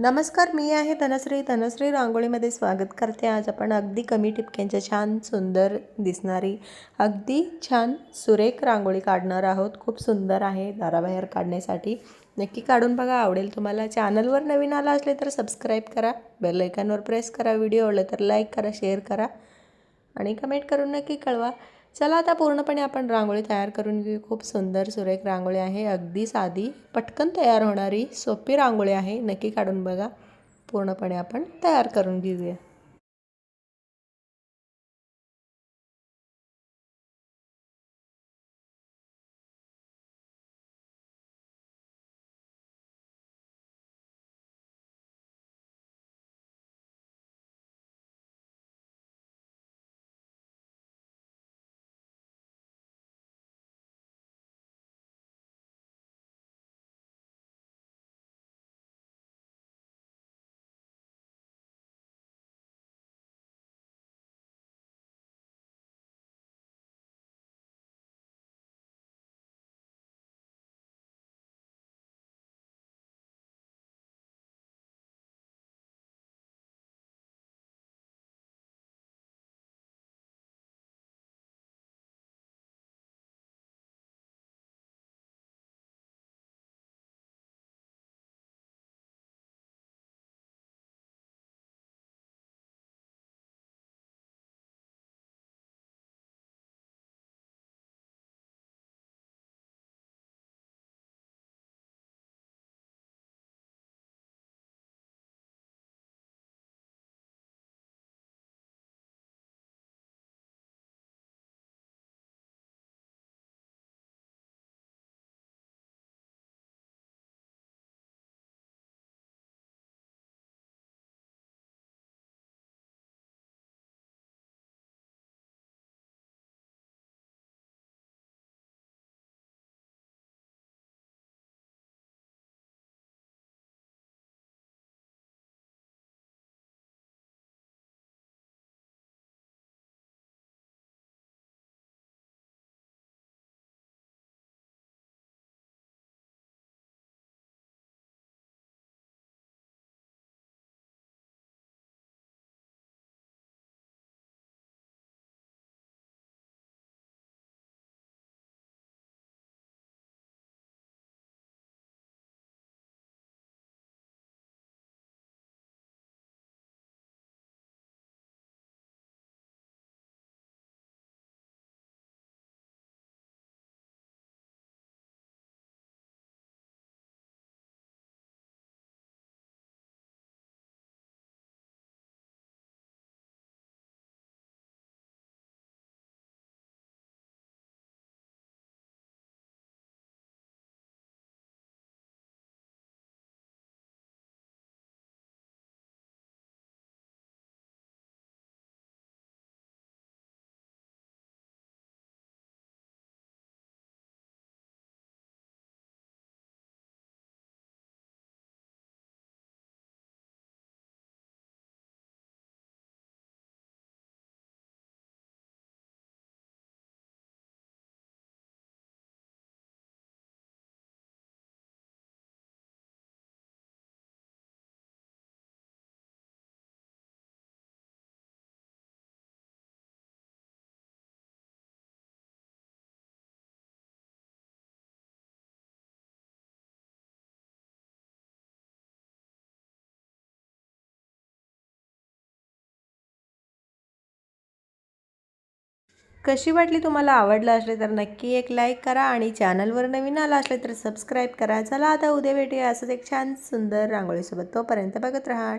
नमस्कार मी आहे धनश्री. धनश्री रांगोळीमध्ये स्वागत करते. आज आपण अगदी कमी टिपक्यांच्या छान सुंदर दिसणारी अगदी छान सुरेख रांगोळी काढणार आहोत. खूप सुंदर आहे दाराबाहेर काढण्यासाठी. नक्की काढून बघा. आवडेल तुम्हाला. चॅनलवर नवीन आला असले तर सबस्क्राईब करा. बेल आयकॉनवर प्रेस करा. व्हिडिओ आवडला तर लाईक करा शेअर करा आणि कमेंट करून नक्की कळवा. चला आता पूर्णपणे आपण रांगोळी तयार करून घेऊ. खूप सुंदर सुरेख रांगोळी आहे. अगदी साधी पटकन तयार होणारी सोपी रांगोळी आहे. नक्की काढून बघा. पूर्णपणे आपण तयार करून घेऊया. कशी वाटली तुम्हाला आवडलं असले तर नक्की एक लाईक करा आणि चॅनलवर नवीन आला असले तर सबस्क्राईब करा. चला आता उद्या भेटूया असंच एक छान सुंदर रांगोळीसोबत. तोपर्यंत बघत राहा.